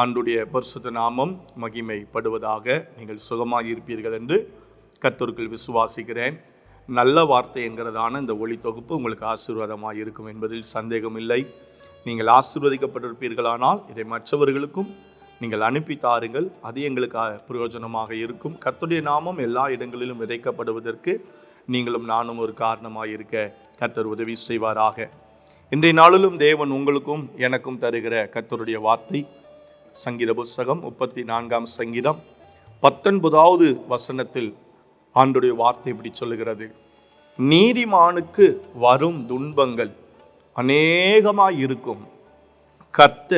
ஆண்டுடைய பரிசுத்த நாமம் மகிமைப்படுவதாக நீங்கள் சுகமாக இருப்பீர்கள் என்று கத்தோருக்குள் விசுவாசிக்கிறேன். நல்ல வார்த்தை என்கிறதான இந்த ஒளி தொகுப்பு உங்களுக்கு ஆசீர்வாதமாக இருக்கும் என்பதில் சந்தேகம் இல்லை நீங்கள் ஆசீர்வதிக்கப்பட்டிருப்பீர்களானால் இதை மற்றவர்களுக்கும் நீங்கள் அனுப்பி தாருங்கள். அது எங்களுக்கு பிரயோஜனமாக இருக்கும். கத்துடைய நாமம் எல்லா இடங்களிலும் விதைக்கப்படுவதற்கு நீங்களும் நானும் ஒரு காரணமாக இருக்க கத்தர் உதவி செய்வாராக. இன்றைய நாளிலும் தேவன் உங்களுக்கும் எனக்கும் தருகிற கத்தருடைய வார்த்தை சங்கீத புஸ்தகம் முப்பத்தி நான்காம் சங்கீதம் பத்தொன்பதாவது வசனத்தில் ஆண்டுடைய வார்த்தை இப்படி சொல்லுகிறது. நீதிமானுக்கு வரும் துன்பங்கள் அநேகமாய் இருக்கும். கர்த்த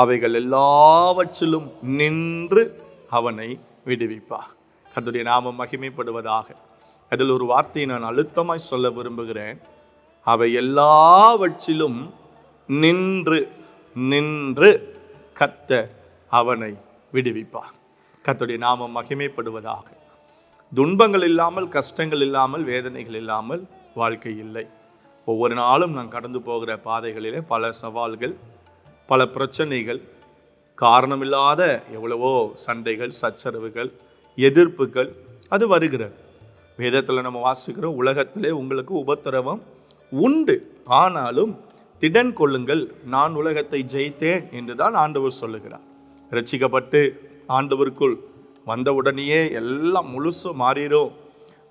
அவைகள் எல்லாவற்றிலும் நின்று அவனை விடுவிப்பார். கத்துடைய நாமம் மகிமைப்படுவதாக. அதில் ஒரு வார்த்தையை நான் அழுத்தமாய் சொல்ல விரும்புகிறேன். அவை எல்லாவற்றிலும் நின்று நின்று கத்த அவனை விடுவிப்பார். கத்துடைய நாமம் மகிமைப்படுவதாக. துன்பங்கள் இல்லாமல் கஷ்டங்கள் இல்லாமல் வேதனைகள் இல்லாமல் வாழ்க்கை இல்லை. ஒவ்வொரு நாளும் நான் கடந்து போகிற பாதைகளிலே பல சவால்கள் பல பிரச்சனைகள் காரணமில்லாத எவ்வளவோ சண்டைகள் சச்சரவுகள் எதிர்ப்புகள் அது வருகிறது. வேதத்தில் நம்ம வாசிக்கிறோம் உலகத்திலே உங்களுக்கு உபத்திரவம் உண்டு. ஆனாலும் திடன் கொள்ளுங்கள் நான் உலகத்தை ஜெயித்தேன் என்று தான் ஆண்டவர் சொல்லுகிறார். ரட்சிக்கப்பட்டு ஆண்டவருக்குள் வந்தவுடனேயே எல்லாம் முழுசும் மாறிடும்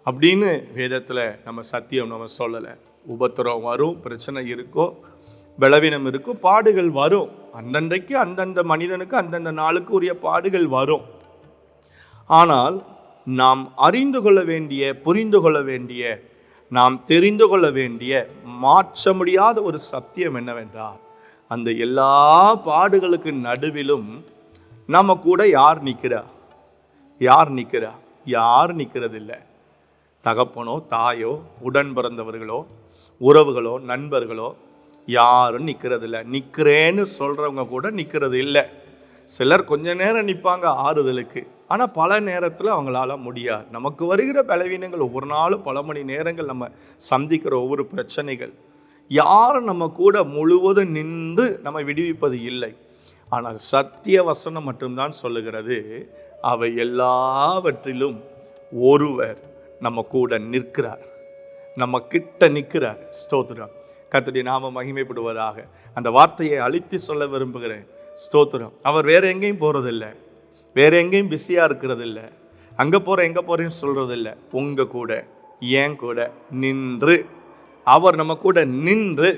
அப்படின்னு வேதத்தில் நம்ம சத்தியம் நம்ம சொல்லலை. உபத்திரம் வரும் பிரச்சனை இருக்கும் பலவீனம் இருக்கும் பாடுகள் வரும். அந்தன்றைக்கு அந்தந்த மனிதனுக்கு அந்தந்த நாளுக்கு உரிய பாடுகள் வரும். ஆனால் நாம் அறிந்து கொள்ள வேண்டிய புரிந்து கொள்ள வேண்டிய நாம் தெரிந்து கொள்ள வேண்டிய மாற்ற முடியாத ஒரு சத்தியம் என்னவென்றால் அந்த எல்லா பாடுகளுக்கு நடுவிலும் நம்ம கூட யார் நிற்கிறா யார் நிற்கிறா யார் நிற்கிறதில்ல தகப்பனோ தாயோ உடன் பிறந்தவர்களோ உறவுகளோ நண்பர்களோ யாரும் நிற்கிறதில்ல நிற்கிறேன்னு சொல்கிறவங்க கூட நிற்கிறது இல்லை சிலர் கொஞ்ச நேரம் நிற்பாங்க ஆறுதலுக்கு. ஆனால் பல நேரத்தில் அவங்களால முடியாது நமக்கு வருகிற பலவீனங்கள் ஒவ்வொரு நாளும் பல மணி நேரங்கள் நம்ம சந்திக்கிற ஒவ்வொரு பிரச்சனைகள். யாரும் நம்ம கூட முழுவதும் நின்று நம்ம விடுவிப்பது இல்லை. ஆனால் சத்திய வசனம் மட்டும்தான் சொல்லுகிறது. அவை எல்லாவற்றிலும் ஒருவர் நம்ம கூட நிற்கிறார். நம்ம கிட்ட நிற்கிறார். ஸ்தோத்திரம். கர்த்தருடைய நாம மகிமைப்படுவதாக அந்த வார்த்தையை அழித்து சொல்ல விரும்புகிறேன். ஸ்தோத்திரம். அவர் வேறு எங்கேயும் போகிறதில்ல வேறு எங்கேயும் பிஸியாக இருக்கிறதில்ல. அங்கே போகிற எங்கே போகிறேன்னு சொல்கிறதில்ல உங்கள் கூட ஏன் கூட நின்று அவர் நம்ம கூட நின்று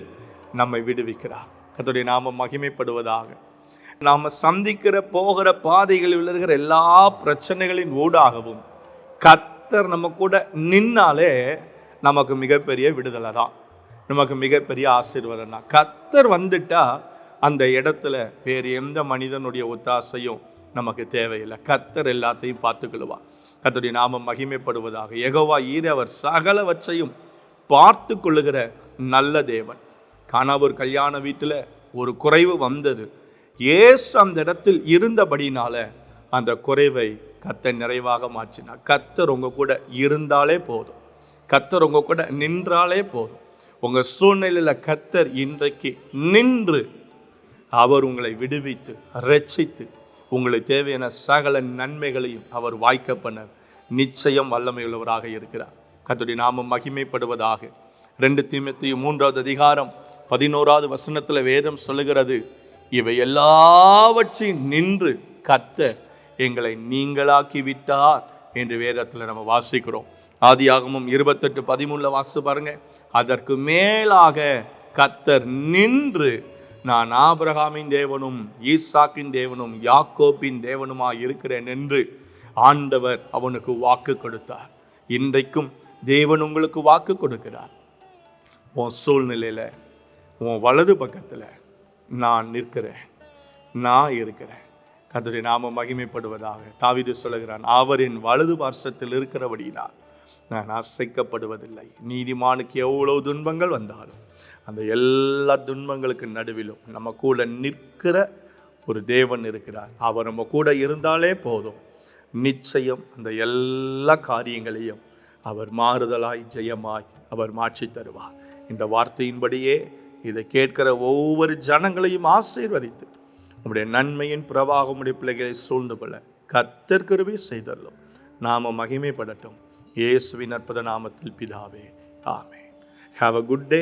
நம்மை விடுவிக்கிறார். அதோடைய நாம மகிமைப்படுவதாக. நாம் சந்திக்கிற போகிற பாதைகளில் விழுகிற எல்லா பிரச்சனைகளின் ஊடாகவும் கத்தர் நம்ம கூட நின்னாலே நமக்கு மிகப்பெரிய விடுதலை தான். நமக்கு மிகப்பெரிய ஆசீர்வாதம் தான். கத்தர் வந்துட்டால் அந்த இடத்துல வேறு எந்த மனிதனுடைய ஒத்தாசையும் நமக்கு தேவையில்லை. கத்தர் எல்லாத்தையும் பார்த்துக்கொள்வார். கத்தருடைய நாமம் மகிமைப்படுவதாக. எகோவா ஈரவர் சகலவற்றையும் பார்த்து கொள்ளுகிற நல்ல தேவன். காணாவூர் கல்யாண வீட்டில் ஒரு குறைவு வந்தது. ஏசு அந்த இடத்தில் இருந்தபடினால அந்த குறைவை கத்தர் நிறைவாக மாற்றினார். கத்தர் உங்க கூட இருந்தாலே போதும். கத்தர் உங்கள் கூட நின்றாலே போதும். உங்கள் சூழ்நிலையில் கத்தர் இன்றைக்கு நின்று அவர் உங்களை விடுவித்து ரட்சித்து உங்களுக்கு தேவையான சகல நன்மைகளையும் அவர் வாய்க்க பண்ண நிச்சயம் வல்லமையுள்ளவராக இருக்கிறார். கத்துடைய நாமம் மகிமைப்படுவதாக. ரெண்டு தீமத்தையும் மூன்றாவது அதிகாரம் பதினோராவது வசனத்தில் வேதம் சொல்லுகிறது இவை எல்லாவற்றையும் நின்று கத்த எங்களை நீங்களாக்கி விட்டார் என்று வேதத்தில் நம்ம வாசிக்கிறோம். ஆதியாகமும் இருபத்தெட்டு பதிமூணில் வாசி பாருங்க. அதற்கு மேலாக கத்தர் நின்று நான் ஆபிரகாமின் தேவனும் ஈசாக்கின் தேவனும் யாக்கோப்பின் தேவனுமாய் இருக்கிறேன் என்று ஆண்டவர் அவனுக்கு வாக்கு கொடுத்தார். இன்றைக்கும் தேவன் உங்களுக்கு வாக்கு கொடுக்கிறார். உன் சூழ்நிலையில் உன் வலது பக்கத்தில் நான் நிற்கிறேன். நான் இருக்கிறேன். கர்த்தருடைய நாம மகிமைப்படுவதாக தாவிது சொல்லுகிறான். அவரின் வலது பார்சத்தில் இருக்கிறபடியினால் நான் அசைக்கப்படுவதில்லை. நீதிமானுக்கு எவ்வளவு துன்பங்கள் வந்தாலும் அந்த எல்லா துன்பங்களுக்கு நடுவிலும் நம்ம கூட நிற்கிற ஒரு தேவன் இருக்கிறார். அவர் நம்ம கூட இருந்தாலே போதும். நிச்சயம் அந்த எல்லா காரியங்களையும் அவர் மாறுதலாய் ஜெயமாய் அவர் மாற்றி தருவார். இந்த வார்த்தையின்படியே இதை கேட்கிற ஒவ்வொரு ஜனங்களையும் ஆசீர்வதித்து உங்களுடைய நன்மையின் பிரவாகம் உடைய பிள்ளைகளை சூழ்ந்து கொள்ள கத்தர் கிருபை செய்தல்லும் நாம மகிமைப்படட்டும். இயேசுவின் அற்புத நாமத்தில் பிதாவே ஆமே ஹாவ் அ குட் டே